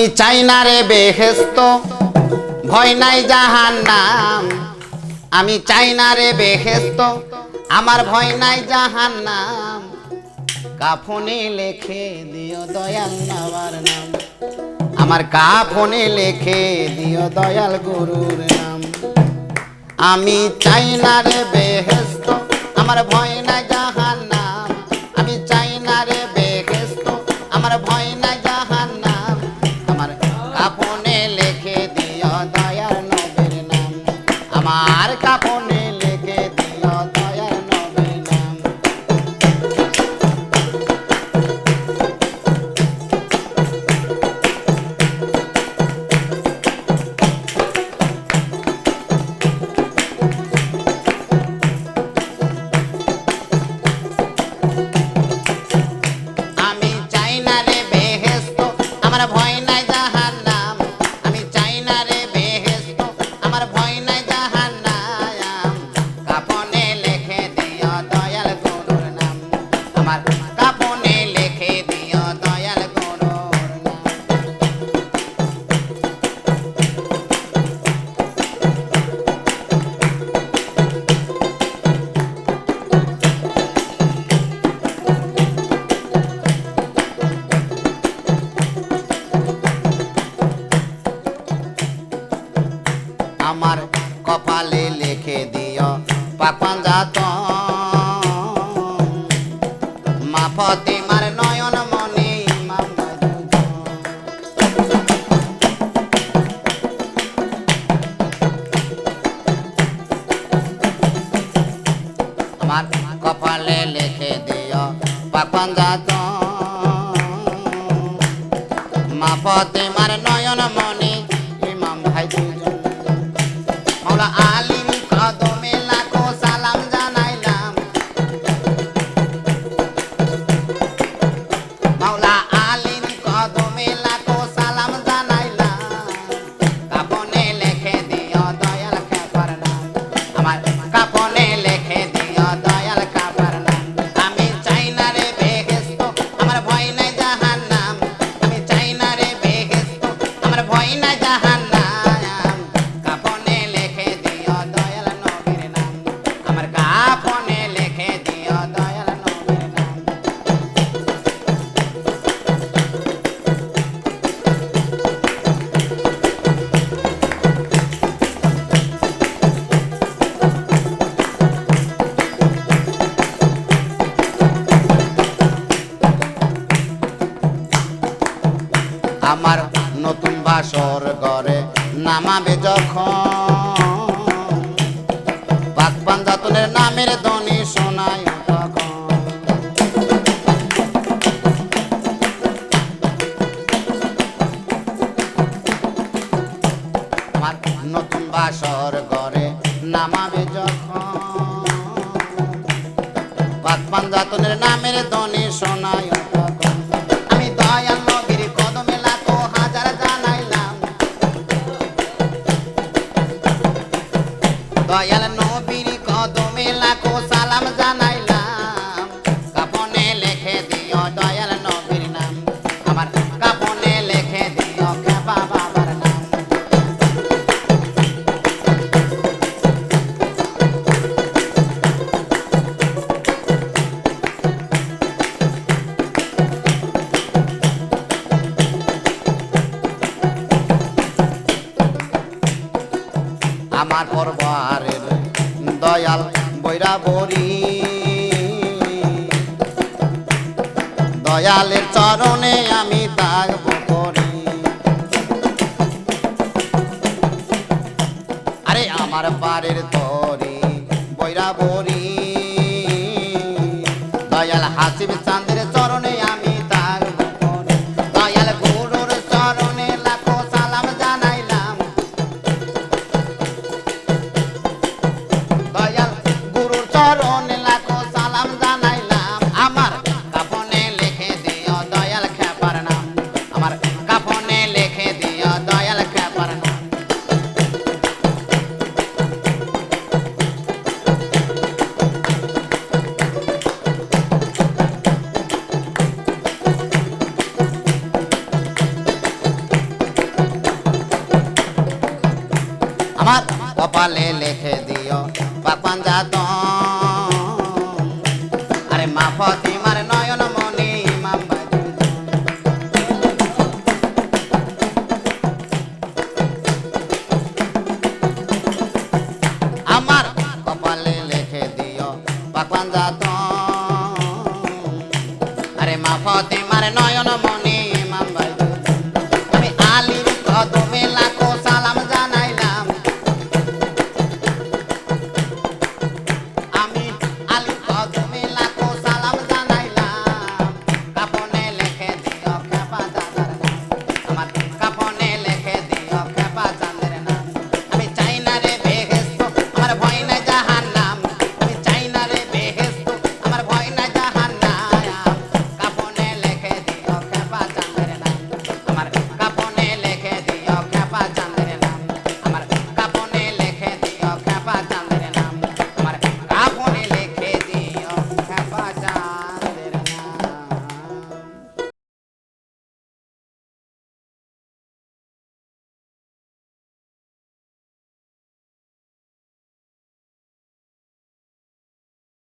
আমি চাই না রে বেহেস্ত ভয় নাই জাহান নাম। আমি চাই না রে বেহেস্ত আমার ভয় নাই জাহান নাম। কাফনে লেখে দিও দয়াল নাবার নাম। আমার কাফনে লেখে দিও দয়াল গুরুর নাম। আমি চাই না রে বেহেস্ত আমার ভয় নাই পাপান যাত মা ফতিমার নয়ন মনি আমার কপালে লিখে দিও পাপান যাত মা ফতিমার নয়ন মনি আমার নতুন বাসর ঘরে নামাবে যখন। পাক পাঞ্জাতনের নামের ধ্বনি শোনায় নতুন বাসর ঘরে নামাবে যখন। পাক পাঞ্জাতনের নামের ধ্বনি শোনায় আমার পরবারের দয়াল বৈরা বরি। দয়ালের চরণে আমি তাকব করি। আরে আমার বাড়ির তরি বৈরা বরি। দয়াল হাসিব চাঁদের আমার কপালে লিখে দিও পাপান জাত আরে মা ফতিমার নয়ন মনি আমার কপালে লেখে দিও পাকবান জাত আরে মা ফতিমার নয়ন মনি মাম্বাই